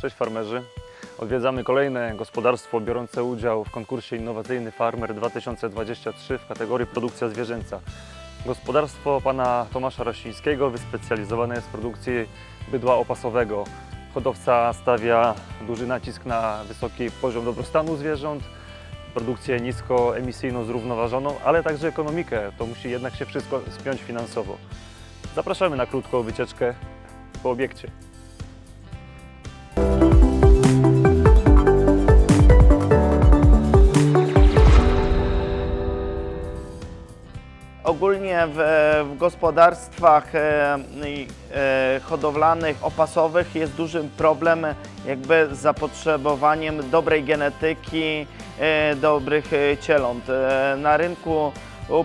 Cześć farmerzy. Odwiedzamy kolejne gospodarstwo biorące udział w konkursie Innowacyjny Farmer 2023 w kategorii produkcja zwierzęca. Gospodarstwo pana Tomasza Rasińskiego wyspecjalizowane jest w produkcji bydła opasowego. Hodowca stawia duży nacisk na wysoki poziom dobrostanu zwierząt, produkcję niskoemisyjną, zrównoważoną, ale także ekonomikę. To musi jednak się wszystko spiąć finansowo. Zapraszamy na krótką wycieczkę po obiekcie. Ogólnie w, w gospodarstwach e, e, hodowlanych, opasowych jest duży problem jakby z zapotrzebowaniem dobrej genetyki, e, dobrych e, cieląt. E, na rynku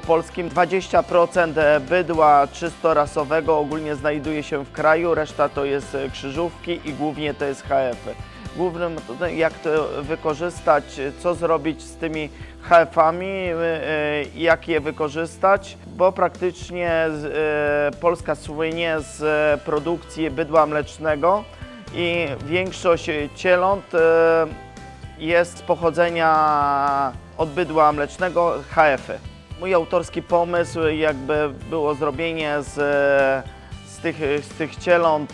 polskim 20% bydła czysto rasowego ogólnie znajduje się w kraju, reszta to jest e, krzyżówki i głównie to jest HF. Głównym to jak to wykorzystać, co zrobić z tymi HF-ami, e, e, jak je wykorzystać, bo praktycznie e, Polska słynie z produkcji bydła mlecznego i większość cieląt jest z pochodzenia od bydła mlecznego HF-y. Mój autorski pomysł jakby było zrobienie z, z, tych, z tych cieląt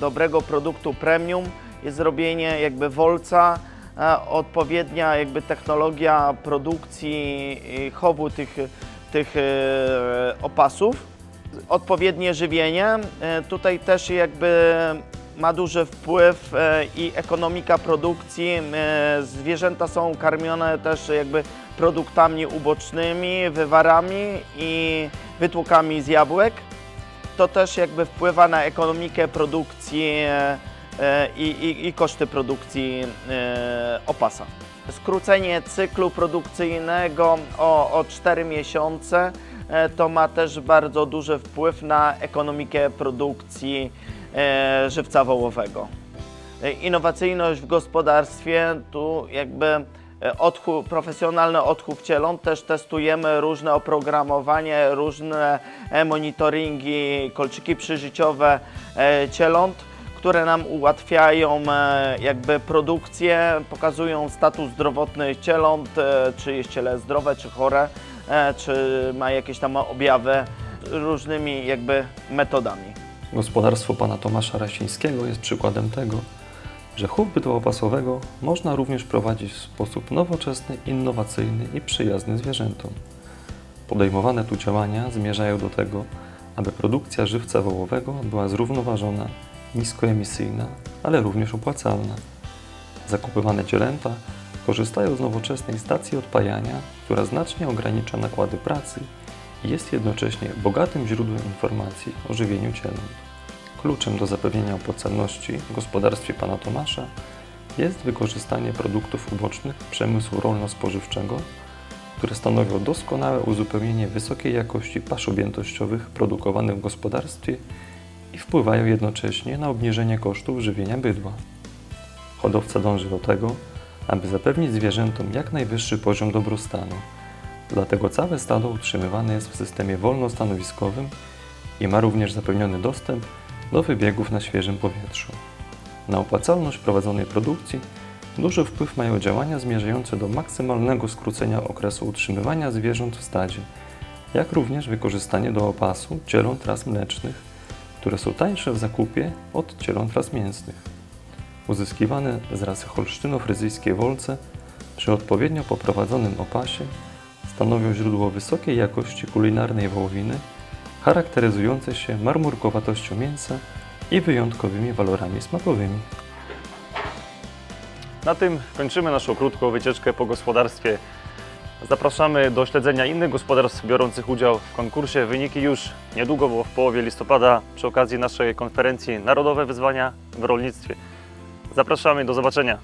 dobrego produktu premium i zrobienie jakby wolca, e, odpowiednia jakby technologia produkcji chowu tych, tych e, opasów, odpowiednie żywienie. E, Tutaj też jakby ma duży wpływ i ekonomika produkcji. Zwierzęta są karmione też jakby produktami ubocznymi, wywarami i wytłukami z jabłek. To też jakby wpływa na ekonomikę produkcji i, i, i koszty produkcji e, opasa. Skrócenie cyklu produkcyjnego o, o 4 miesiące e, to ma też bardzo duży wpływ na ekonomikę produkcji e, żywca wołowego. E, Innowacyjność w gospodarstwie, tu jakby e, odchów, profesjonalny odchów cieląt, też testujemy różne oprogramowanie, różne e, monitoringi, kolczyki przyżyciowe e, cieląt, które nam ułatwiają e, jakby produkcję, pokazują status zdrowotny cieląt, e, czy jest ciele zdrowe, czy chore, e, czy ma jakieś tam objawy różnymi jakby metodami. Gospodarstwo pana Tomasza Rasińskiego jest przykładem tego, że chów bydła opasowego można również prowadzić w sposób nowoczesny, innowacyjny i przyjazny zwierzętom. Podejmowane tu działania zmierzają do tego, aby produkcja żywca wołowego była zrównoważona, niskoemisyjna, ale również opłacalna. Zakupywane cielęta korzystają z nowoczesnej stacji odpajania, która znacznie ogranicza nakłady pracy i jest jednocześnie bogatym źródłem informacji o żywieniu cieląt. Kluczem do zapewnienia opłacalności w gospodarstwie pana Tomasza jest wykorzystanie produktów ubocznych przemysłu rolno-spożywczego, które stanowią doskonałe uzupełnienie wysokiej jakości pasz objętościowych produkowanych w gospodarstwie i wpływają jednocześnie na obniżenie kosztów żywienia bydła. Hodowca dąży do tego, aby zapewnić zwierzętom jak najwyższy poziom dobrostanu. Dlatego całe stado utrzymywane jest w systemie wolnostanowiskowym i ma również zapewniony dostęp do wybiegów na świeżym powietrzu. Na opłacalność prowadzonej produkcji duży wpływ mają działania zmierzające do maksymalnego skrócenia okresu utrzymywania zwierząt w stadzie, jak również wykorzystanie do opasu cieląt ras mlecznych, które są tańsze w zakupie od cieląt ras mięsnych. Uzyskiwane z rasy holsztyno-fryzyjskie wolce przy odpowiednio poprowadzonym opasie stanowią źródło wysokiej jakości kulinarnej wołowiny, charakteryzujące się marmurkowatością mięsa i wyjątkowymi walorami smakowymi. Na tym kończymy naszą krótką wycieczkę po gospodarstwie. Zapraszamy do śledzenia innych gospodarstw biorących udział w konkursie. Wyniki już niedługo, bo w połowie listopada przy okazji naszej konferencji Narodowe Wyzwania w Rolnictwie. Zapraszamy, do zobaczenia.